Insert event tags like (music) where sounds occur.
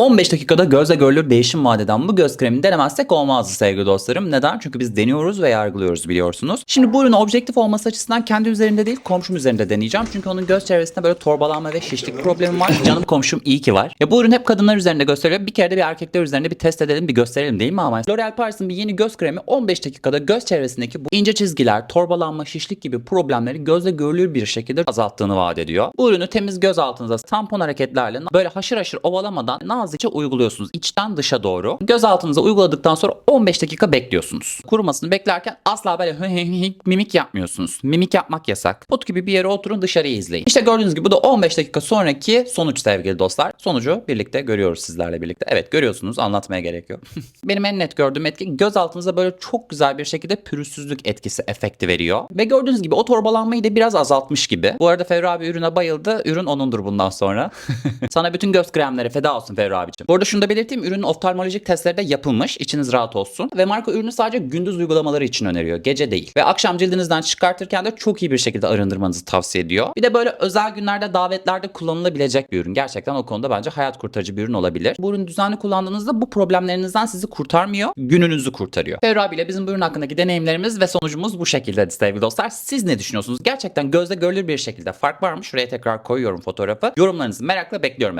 15 dakikada gözle görülür değişim vaat eden bu göz kremini denemezsek olmazdı sevgili dostlarım. Neden? Çünkü biz deniyoruz ve yargılıyoruz biliyorsunuz. Şimdi bu ürün objektif olması açısından kendi üzerinde değil komşum üzerinde deneyeceğim. Çünkü onun göz çevresinde böyle torbalanma ve şişlik problemi var. (laughs) Canım komşum iyi ki var. Ya bu ürün hep kadınlar üzerinde gösteriyor. Bir kere de bir erkekler üzerinde bir test edelim bir gösterelim değil mi ama? L'Oreal Paris'in bir yeni göz kremi 15 dakikada göz çevresindeki bu ince çizgiler, torbalanma, şişlik gibi problemleri gözle görülür bir şekilde azalttığını vaat ediyor. Bu ürünü temiz göz altınıza tampon hareketlerle böyle haşır haşır ovalamadan nazikçe uyguluyorsunuz içten dışa doğru. Göz altınıza uyguladıktan sonra 15 dakika bekliyorsunuz. Kurumasını beklerken asla böyle mimik yapmıyorsunuz. Mimik yapmak yasak. Pot gibi bir yere oturun dışarıyı izleyin. İşte gördüğünüz gibi bu da 15 dakika sonraki sonuç sevgili dostlar. Sonucu birlikte görüyoruz sizlerle birlikte. Evet görüyorsunuz anlatmaya gerek yok. (laughs) Benim en net gördüğüm etki göz altınıza böyle çok güzel bir şekilde pürüzsüzlük etkisi efekti veriyor. Ve gördüğünüz gibi o torbalanmayı da biraz azaltmış gibi. Bu arada Ferru abi ürüne bayıldı. Ürün onundur bundan sonra. (laughs) Sana bütün göz kremleri feda olsun Ferru abicim. Bu arada şunu da belirteyim. Ürünün oftalmolojik testleri de yapılmış. İçiniz rahat olsun. Ve marka ürünü sadece gündüz uygulamaları için öneriyor. Gece değil. Ve akşam cildinizden çıkartırken de çok iyi bir şekilde arındırmanızı tavsiye ediyor. Bir de böyle özel günlerde davetlerde kullanılabilecek bir ürün. Gerçekten o konuda bence hayat kurtarıcı bir ürün olabilir. Bu ürünü düzenli kullandığınızda bu problemlerinizden sizi kurtarmıyor. Gününüzü kurtarıyor. Ferru abiyle bizim bu ürün hakkındaki deneyimlerimiz ve sonucumuz bu şekilde sevgili dostlar. Siz ne düşünüyorsunuz? Gerçekten gözle görülür bir şekilde fark var mı? Şuraya tekrar koyuyorum fotoğrafı. Yorumlarınızı merakla bekliyorum.